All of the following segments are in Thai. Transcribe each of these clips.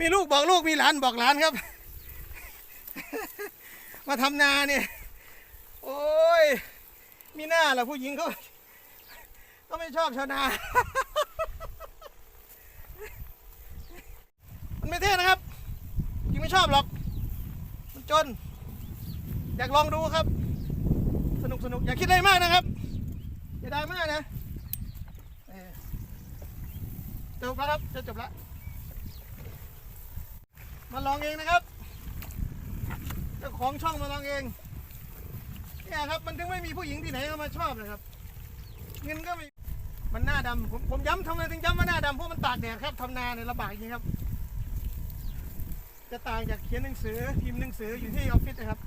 มีลูกบอกลูกมีหลานบอกหลานครับ มาทำนาเนี่ย โอ้ย มีหน้าล่ะผู้หญิงเขาก็ไม่ชอบชาวนา มันไม่เท่นะครับจริงไม่ชอบหรอก มันจน อยากลองดูครับ สนุกสนุกอย่าคิดอะไรมากนะครับ อย่าได้มากนะเออจบแล้วครับจะจบแล้ว มาลองเองนะครับเจ้าของช่องมาลองเองเนี่ยครับมันถึงไม่มีผู้หญิงที่ไหนเขามาชอบเลยครับ เงินก็ไม่มันหน้าดำผมผมย้ำทำไมถึงย้ำว่าหน้าดำเพราะมันตากแดดครับทำนาเนี่ยลำบากจริงครับ จะต่างจากเขียนหนังสือพิมพ์หนังสืออยู่ที่ออฟฟิศนะครับ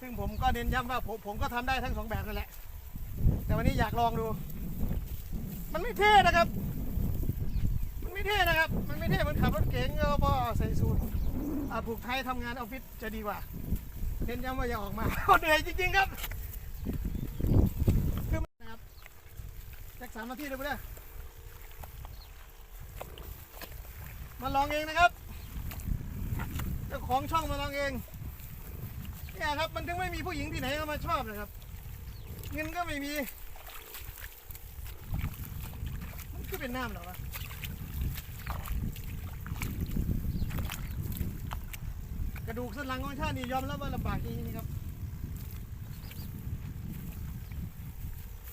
ซึ่งผมก็เน้นย้ำว่าผมผมก็ทำได้ทั้งสองแบบนั่นแหละ แต่วันนี้อยากลองดู มันไม่เท่นะครับ มันไม่เท่นะครับ มันไม่เท่มันขับ พอใส่สูทอ่าผูกไทยทำงานออฟฟิศจะดีกว่าเน้นย้ำว่าอย่าออกมาเหนื่อยจริงๆครับคือนะครับสักสามนาทีเลยไปเลยมาลองเองนะครับเจ้าของช่องมาลองเองเนี่ยครับมันถึงไม่มีผู้หญิงที่ไหนเขามาชอบเลยครับ เงินก็ไม่มี มันคือเป็นน้ำเหรอวะ ระดูกสันหลังของชาตินี่ยอมรับว่าลำบากจริงๆครับ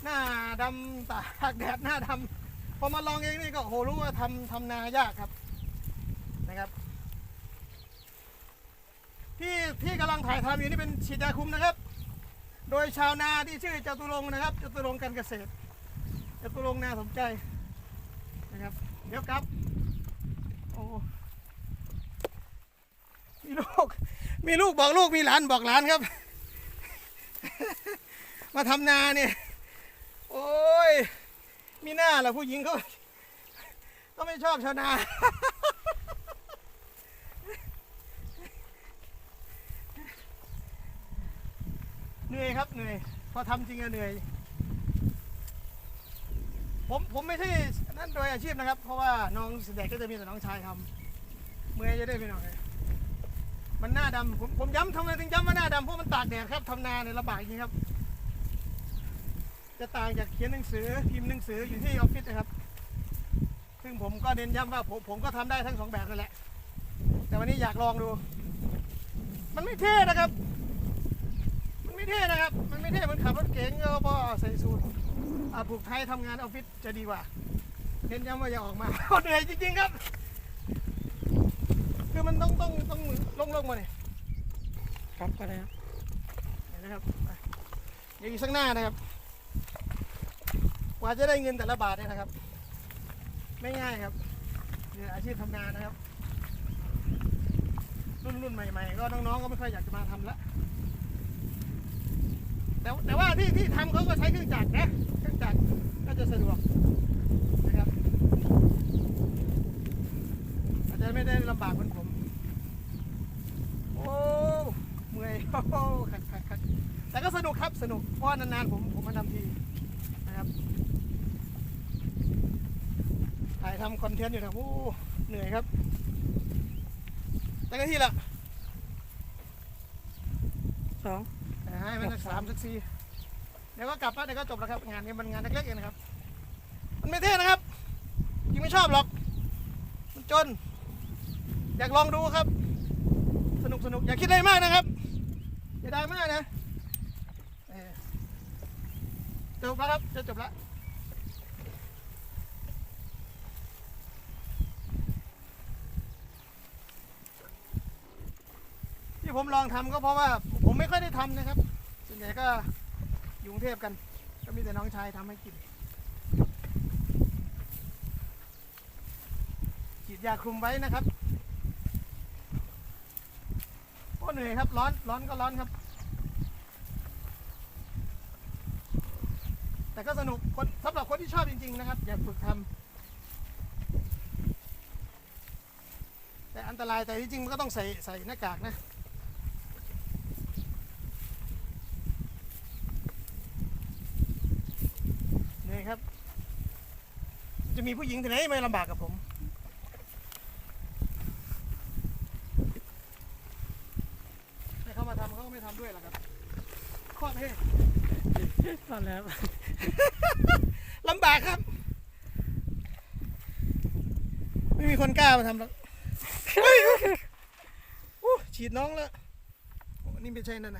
หน้าดำตากแดดหน้าดำพอมาลองเองนี่ก็โหรู้ว่าทำทำนายากครับนะครับ ที่ที่กำลังถ่ายทำอยู่นี่เป็นฉีดยาคุมนะครับ โดยชาวนาที่ชื่อจตุรงนะครับจตุรงการเกษตรจตุรงนาสมใจนะครับเดี๋ยวครับ โอ้มี ลูก มีลูกบอกลูกมีหลานบอกหลานครับ มาทำนาเนี่ย โอ้ย มีหน้าล่ะผู้หญิงเขาก็ไม่ชอบชาวนา เหนื่อยครับเหนื่อย พอทำจริงอะเหนื่อย ผมผมไม่ใช่นั่นโดยอาชีพนะครับ เพราะว่าน้องแสดงก็จะมีแต่น้องชายทำเมื่อจะได้ไปหน่อย มันหน้าดำผมผมย้ำทำไมถึงย้ำว่าหน้าดำเพราะมันตากแดดครับทำนาเนี่ยลำบากจริงครับ จะต่างจากเขียนหนังสือพิมพ์หนังสืออยู่ที่ออฟฟิศนะครับ ซึ่งผมก็เน้นย้ำว่าผมผมก็ทำได้ทั้งสองแบบนั่นแหละ แต่วันนี้อยากลองดู มันไม่เท่นะครับ มันไม่เท่นะครับ มันไม่เท่มันขับรถเก๋งก็พอใส่สูทอ่าผูกไทยทำงานออฟฟิศจะดีกว่าเน้นย้ำว่าอย่าออกมาเหนื่อยจริงๆครับ คือมันต้องต้อง ลงลงมาเนี่ยครับก็ได้ครับเห็นนะครับอะเดี๋ยวอีกสักหน้านะครับกว่าจะได้เงินแต่ละบาทเนี่ยนะครับ ไม่ง่ายครับเนี่ยอาชีพทำงานนะครับ รุ่นรุ่นใหม่ๆ ก็น้องๆก็ไม่ค่อยอยากจะมาทำละแต่แต่ว่าที่ที่ทำเขาก็ใช้เครื่องจักรนะเครื่องจักรก็จะสะดวกนะครับ อาจจะไม่ได้ลำบากเหมือนผม โอ้ เมื่อยโอ้โหคักคักคักแต่ก็สนุกครับสนุกเพราะว่านานๆผมผมมาทำทีนะครับถ่ายทำคอนเทนต์อยู่นะโอ้เหนื่อยครับ แต่ก็ที่ละสองแต่ให้มันสักสามสักสี่เดี๋ยวก็กลับแล้วเดี๋ยวก็จบแล้วครับงานนี้มันงานเล็กๆเองนะครับ มันไม่เท่นะครับจริงไม่ชอบหรอก มันจน อยากลองดูครับ สนุกสนุกอย่าคิดอะไรมากนะครับ อย่าได้มากนะเออจบแล้วครับ จะจบแล้วที่ผมลองทำก็เพราะว่าผมไม่ค่อยได้ทำนะครับ ส่วนใหญ่ก็อยู่กรุงเทพกัน ก็มีแต่น้องชายทำให้กินฉีดยาคลุมไว้นะครับ โอ้เหนื่อยครับ ร้อน ร้อนก็ร้อนครับ แต่ก็สนุกคนสำหรับคนที่ชอบจริง ๆ นะครับ อยากฝึกทำแต่อันตรายแต่ที่จริงมันก็ต้องใส่ใส่หน้ากากนะเหนื่อยครับ จะมีผู้หญิงที่ไหนไม่ลำบากกับผม ไม่ ทำด้วยหรอกครับข้อเท่ตอนแล้วลำบากครับ ไม่มีคนกล้ามาทำหรอกเฮ้ยอู้ฉีดน้องแล้วโอ้นี่ไม่ใช่นั่นนะ